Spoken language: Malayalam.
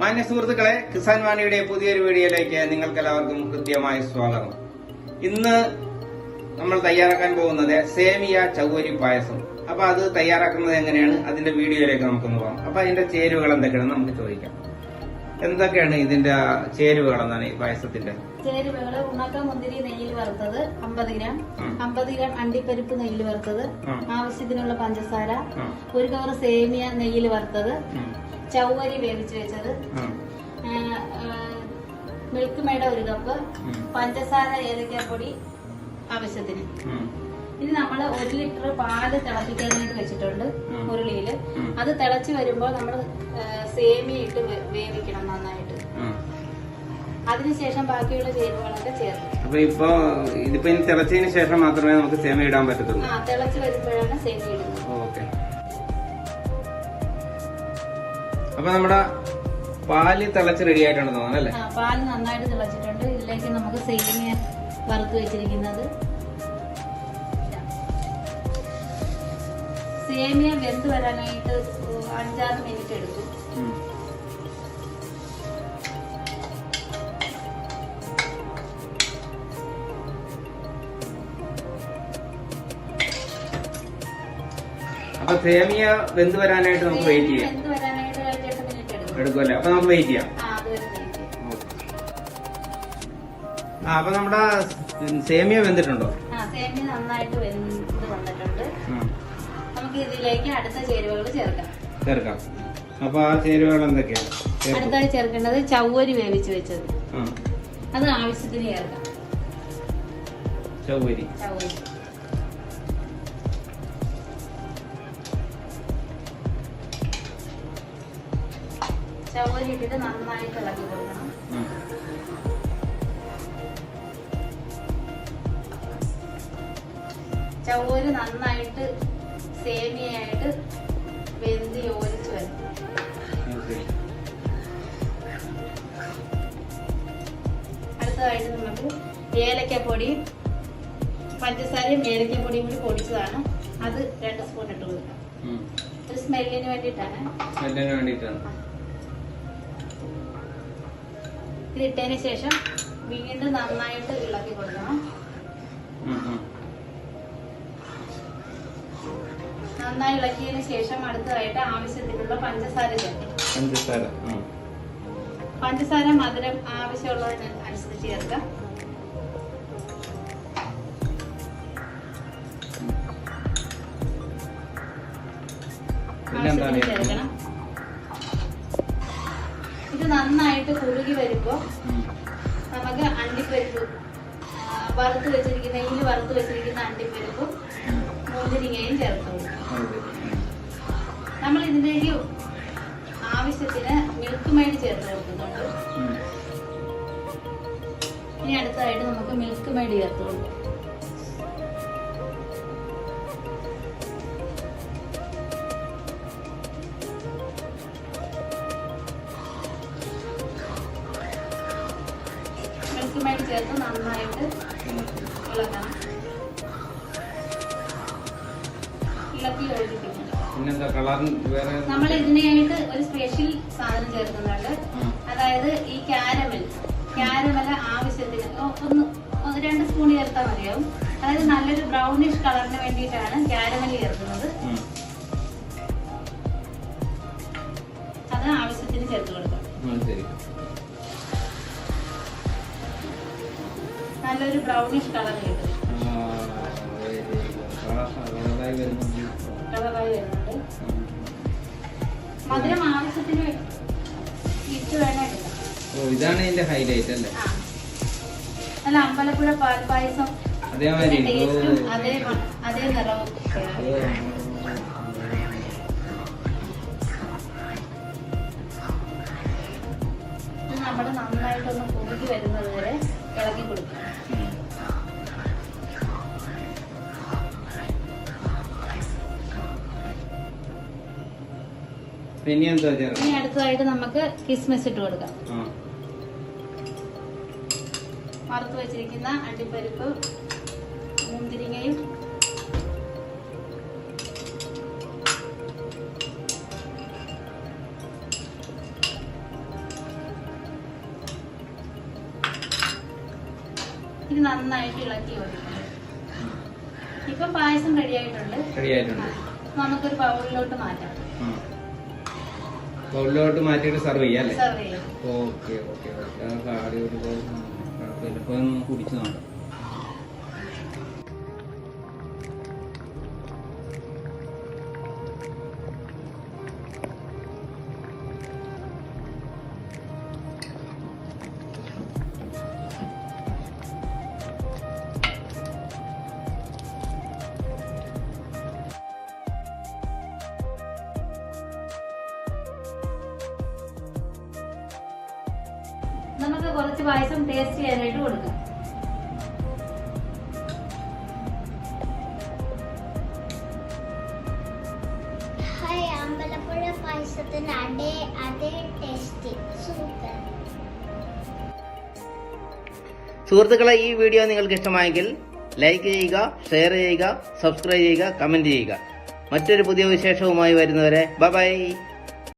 മാന്യ സുഹൃത്തുക്കളെ കിസാൻ വാണിയുടെ പുതിയൊരു വീഡിയോയിലേക്ക് നിങ്ങൾക്ക് എല്ലാവർക്കും കൃത്യമായ സ്വാഗതം. ഇന്ന് നമ്മൾ തയ്യാറാക്കാൻ പോകുന്നത് സേമിയ ചൗവരി പായസം. അപ്പൊ അത് തയ്യാറാക്കുന്നത് എങ്ങനെയാണ്? അതിന്റെ വീഡിയോയിലേക്ക് നമുക്കൊന്ന് പോകാം. അപ്പൊ അതിന്റെ ചേരുവകൾ എന്തൊക്കെയാണ് നമുക്ക് ചോദിക്കാം. എന്തൊക്കെയാണ് ഇതിന്റെ ചേരുവകൾ എന്നാണ് ഈ പായസത്തിന്റെ? ചേരുവകൾ ഉണക്ക മുന്തിരി നെയ്യിൽ വറുത്തത് അമ്പത് ഗ്രാം. അമ്പത് ഗ്രാം അണ്ടിപ്പരിപ്പ് നെയ്യിൽ വറുത്തത് ആവശ്യത്തിനുള്ള പഞ്ചസാര ഒരു കവർ സേമിയ നെയ്യിൽ വറുത്തത് ഉം. ചൗവരി വേവിച്ച് വെച്ചത്. മിൽക്ക് മേട ഒരു കപ്പ്. പഞ്ചസാര ഏലക്കാപ്പൊടി ആവശ്യത്തിന്. ഇനി നമ്മൾ ഒരു ലിറ്റർ പാൽ തിളപ്പിക്കാനായിട്ട് വെച്ചിട്ടുണ്ട്. ഉരുളിയിൽ അത് തിളച്ച് വരുമ്പോൾ നമ്മൾ സേമിയ ഇട്ട് വേവിക്കണം നന്നായിട്ട്. അതിനുശേഷം ബാക്കിയുള്ള ചേരുവകളൊക്കെ ചേർക്കും. അപ്പൊ ഇപ്പൊ ഇതിപ്പോ തിളച്ചതിന് ശേഷം മാത്രമേ നമുക്ക് സേമിയ ഇടാൻ പറ്റത്തുള്ളൂ. ആ തിളച്ച് വരുമ്പോഴാണ് സേമിയ ഇടുന്നത്. അപ്പൊ നമ്മുടെ പാൽ തിളച്ച് റെഡി ആയിട്ടുണ്ട് തോന്നുന്നു പാൽ നന്നായിട്ട് തിളച്ചിട്ടുണ്ട്. ഇതിലേക്ക് നമുക്ക് സേമിയ വറുത്ത് വെച്ചിരിക്കുന്നത്. സേമിയ വെന്ത് വരാനായിട്ട് അഞ്ചാറ് മിനിറ്റ് എടുക്കും. അപ്പൊ സേമിയ വെന്ത് വരാനായിട്ട് നമുക്ക് വെയിറ്റ് ചെയ്യാം. എടുക്കുമല്ലേ അപ്പൊ നമുക്ക് വെയിറ്റ് ചെയ്യാം. ആ അപ്പൊ നമ്മുടെ സേമിയ വെന്തിട്ടുണ്ടോ? സേമിയ നന്നായിട്ട് വെന്ത് വന്നിട്ടുണ്ട്. നമുക്ക് ഇതിലേക്ക് അടുത്ത ചേരുവകൾ ചേർക്കാം. ചേർക്കാം. അപ്പൊ ആ ചേരുവകൾ എന്തൊക്കെയാണ് അടുത്തായി ചേർക്കേണ്ടത് ചവ്വരി വേവിച്ച് വെച്ചത്. അത് ആവശ്യത്തിന് ചേർക്കാം. ചവ്വരി. ചവ്വരി. ഇട്ടിട്ട് നന്നായിട്ട് ഇളക്കി കൊടുക്കണം. ഉം. നന്നായിട്ട് സേമിയായിട്ട് വെന്ത് യോജിച്ച് വരും. അടുത്തതായിട്ട് നമുക്ക് ഏലക്കപ്പൊടി പഞ്ചസാരയും ഏലക്കപ്പൊടിയും കൂടി പൊടിച്ചതാണ്. അത് രണ്ട് സ്പൂൺ ഇട്ട് കൊടുക്കാം. ഒരു സ്മെല്ലിന് വേണ്ടിയിട്ടാണ്. സ്മെല്ലിന് വേണ്ടിയിട്ടാണ്. ഇത് ഇട്ടതിന് ശേഷം വീണ്ടും നന്നായിട്ട് ഇളക്കി കൊടുക്കണം. നന്നായി ഇളക്കിയതിന് ശേഷം അടുത്തതായിട്ട് ആവശ്യത്തിനുള്ള പഞ്ചസാര ചേർക്കാം പഞ്ചസാര പഞ്ചസാര മധുരം ആവശ്യമുള്ളതിന് അനുസരിച്ച് ചേർക്കാം ആവശ്യത്തിന് ചേർക്കണം. നന്നായിട്ട് കുറുകി വരുമ്പോ നമുക്ക് അണ്ടിപ്പരിപ്പ് വറുത്ത് വെച്ചിരിക്കുന്ന ഇതിൽ വറുത്ത് വെച്ചിരിക്കുന്ന അണ്ടിപ്പരിപ്പും മുന്തിരിങ്ങയും ചേർത്ത്. നമ്മൾ ഇതിലേക്ക് ആവശ്യത്തിന് മിൽക്ക് മെയ്ഡ് ചേർത്ത് കൊടുക്കുന്നുണ്ട്. ഇനി അടുത്തതായിട്ട് നമുക്ക് മിൽക്ക് മെയ്ഡ് ചേർത്ത് കൊടുക്കാം. മെയ്ഡ് ചേർത്ത് നന്നായിട്ട് ഇളക്കണം. ഇളക്കി യോജിപ്പിക്കണം നമ്മൾ ഇതിനായിട്ട് ഒരു സ്പെഷ്യൽ സാധനം ചേർക്കുന്നുണ്ട്. അതായത് ഈ കാരമൽ കാരമൽ ആവശ്യത്തിന് ഒന്ന് ഒന്ന് രണ്ട് സ്പൂൺ ചേർത്താൽ മതിയാവും. അതായത് നല്ലൊരു ബ്രൗണിഷ് കളറിന് വേണ്ടിയിട്ടാണ് കാരമൽ ചേർക്കുന്നത്. അത് ആവശ്യത്തിന് ചേർത്ത് കൊടുക്കാം. നല്ലൊരു ബ്രൗണിഷ് കളർ കിട്ടും. കളറായി വരുന്നുണ്ട്. മധുരം ആവശ്യത്തിന് ഇട്ട് വേണം ഓ ഇതാണ് ഇതിന്റെ ഹൈലൈറ്റ് അല്ലേ? അല്ല അമ്പലപ്പുഴ പാൽപ്പായസം അതേമാതിരി ടേസ്റ്റും അതേ അതേ നിറവും നമ്മൾ നന്നായിട്ടൊന്ന് കുറുകി വരുന്നത് വരെ ഇളക്കി കൊടുക്കണം പിന്നെ എന്താ ചേർക്കാം ഇനി അടുത്തതായിട്ട് നമുക്ക് കിസ്മിസ് ഇട്ട് കൊടുക്കാം. ആ, വറുത്ത് വെച്ചിരിക്കുന്ന അണ്ടിപ്പരിപ്പ് മുന്തിരിങ്ങയും ഇത് നന്നായിട്ട് ഇളക്കി കൊടുക്കണം. ഇപ്പൊ പായസം റെഡിയായിട്ടുണ്ട് നമുക്കൊരു ബൗളിലോട്ട് മാറ്റാം. ബൗളിലോട്ട് മാറ്റിട്ട് സെർവ് ചെയ്യാം അല്ലേ? Okay okay. ഇപ്പൊ കുടിച്ചു നോക്കാം. കുറച്ച് പായസം ടേസ്റ്റ് ചെയ്യാനായിട്ട് കൊടുക്കാം. ഹായ് അമ്പലപ്പുഴ പായസത്തിന് അതേ അതേ ടേസ്റ്റ് സൂപ്പർ. സുഹൃത്തുക്കളെ ഈ വീഡിയോ നിങ്ങൾക്ക് ഇഷ്ടമായെങ്കിൽ ലൈക്ക് ചെയ്യുക ഷെയർ ചെയ്യുക സബ്സ്ക്രൈബ് ചെയ്യുക കമന്റ് ചെയ്യുക. മറ്റൊരു പുതിയ വിശേഷവുമായി വരുന്നവരെ ബൈ